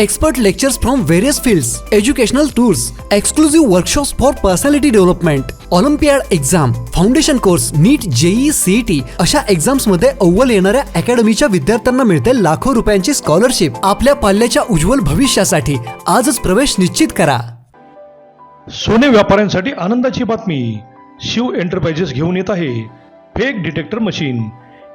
Expert lectures from various fields educational tours exclusive workshops for personality development olympiad exam foundation course NEET JEE CET अशा एक्झाम्समध्ये अव्वल येणाऱ्या अकॅडमीच्या विद्यार्थ्यांना मिळते लाखो रुपयांची स्कॉलरशिप आपल्या पाल्याच्या उज्ज्वल भविष्यासाठी आजच प्रवेश निश्चित करा. सोने व्यापाऱ्यांसाठी आनंदाची बातमी. शिव एंटरप्राइजेस घेऊन येत आहे. फेक डिटेक्टर मशीन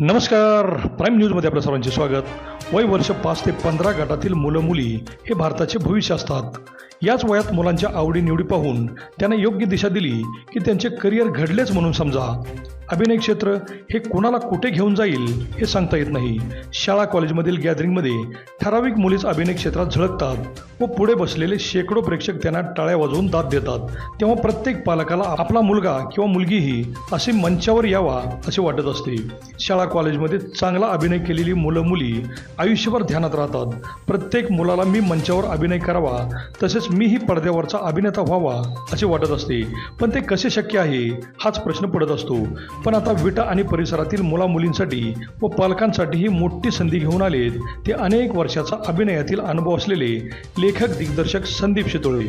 नमस्कार. प्राईम न्यूजमध्ये आपल्या सर्वांचे स्वागत. वय वर्ष पाच ते पंधरा गटातील मुलं मुली हे भारताचे भविष्य असतात. याच वयात मुलांच्या आवडीनिवडी पाहून त्यांना योग्य दिशा दिली की त्यांचे करिअर घडलेच म्हणून समजा. अभिनय क्षेत्र हे कोणाला कुठे घेऊन जाईल हे सांगता येत नाही. शाळा कॉलेजमधील गॅदरिंगमध्ये ठराविक मुलीच अभिनय क्षेत्रात झळकतात. व पुढे बसलेले शेकडो प्रेक्षक त्यांना टाळ्या वाजवून दाद देतात. तेव्हा प्रत्येक पालकाला आपला मुलगा किंवा मुलगीही असे मंचावर यावा असे वाटत असते. शाळा कॉलेजमध्ये चांगला अभिनय केलेली मुलं मुली आयुष्यभर ध्यानात राहतात. प्रत्येक मुलाला मी मंचावर अभिनय करावा तसेच मीही पडद्यावरचा अभिनेता व्हावा असे वाटत असते. पण ते कसे शक्य आहे हाच प्रश्न पडत असतो. पण आता विटा आणि परिसरातील मुला मुलींसाठी व पालकांसाठी ही मोठी संधी घेऊन आलेत. ते अनेक वर्षाचा अभिनयातील अनुभव असलेले लेखक दिग्दर्शक संदीप शितोळे.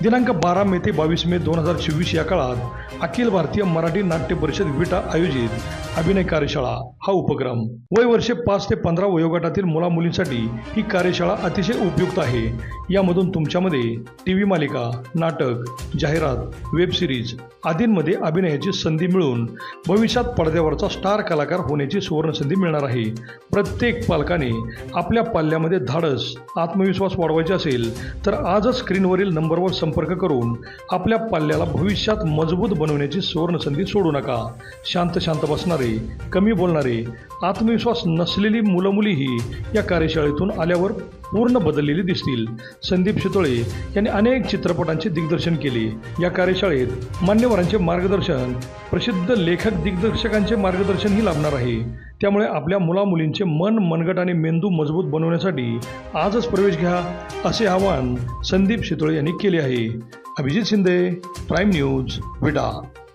दिनांक बारा मे ते बावीस मे दोन हजार चोवीस या काळात अखिल भारतीय मराठी नाट्य परिषद विटा आयोजित अभिनय कार्यशाळा हा उपक्रम. वय वर्षे पाच ते पंधरा वयोगटातील मुला मुलींसाठी ही कार्यशाळा अतिशय उपयुक्त आहे. यामधून तुमच्यामध्ये टी व्ही मालिका नाटक जाहिरात वेब सिरीज आदींमध्ये अभिनयाची संधी मिळून भविष्यात पडद्यावरचा स्टार कलाकार होण्याची सुवर्णसंधी मिळणार आहे. प्रत्येक पालकाने आपल्या पाल्यामध्ये धाडस आत्मविश्वास वाढवायचे असेल तर आजच स्क्रीनवरील नंबरवर संपर्क करून आपल्या पाल्याला भविष्यात मजबूत बनवण्याची सुवर्णसंधी सोडू नका. शांत शांत बसणारे कमी बोलणारे आत्मविश्वास नसलेली मुलं मुलीही या कार्यशाळेतून आल्यावर पूर्ण बदललेली दिसतील. संदीप शितोळे यांनी अनेक चित्रपटांचे दिग्दर्शन केले. या कार्यशाळेत मान्यवरांचे मार्गदर्शन प्रसिद्ध लेखक दिग्दर्शकांचे मार्गदर्शनही लाभणार आहे. त्यामुळे आपल्या मुलामुलींचे मन मनगट आणि मेंदू मजबूत बनवण्यासाठी आजच प्रवेश घ्या असे आवाहन संदीप शितोळे यांनी केले आहे. अभिजित शिंदे प्राईम न्यूज विडा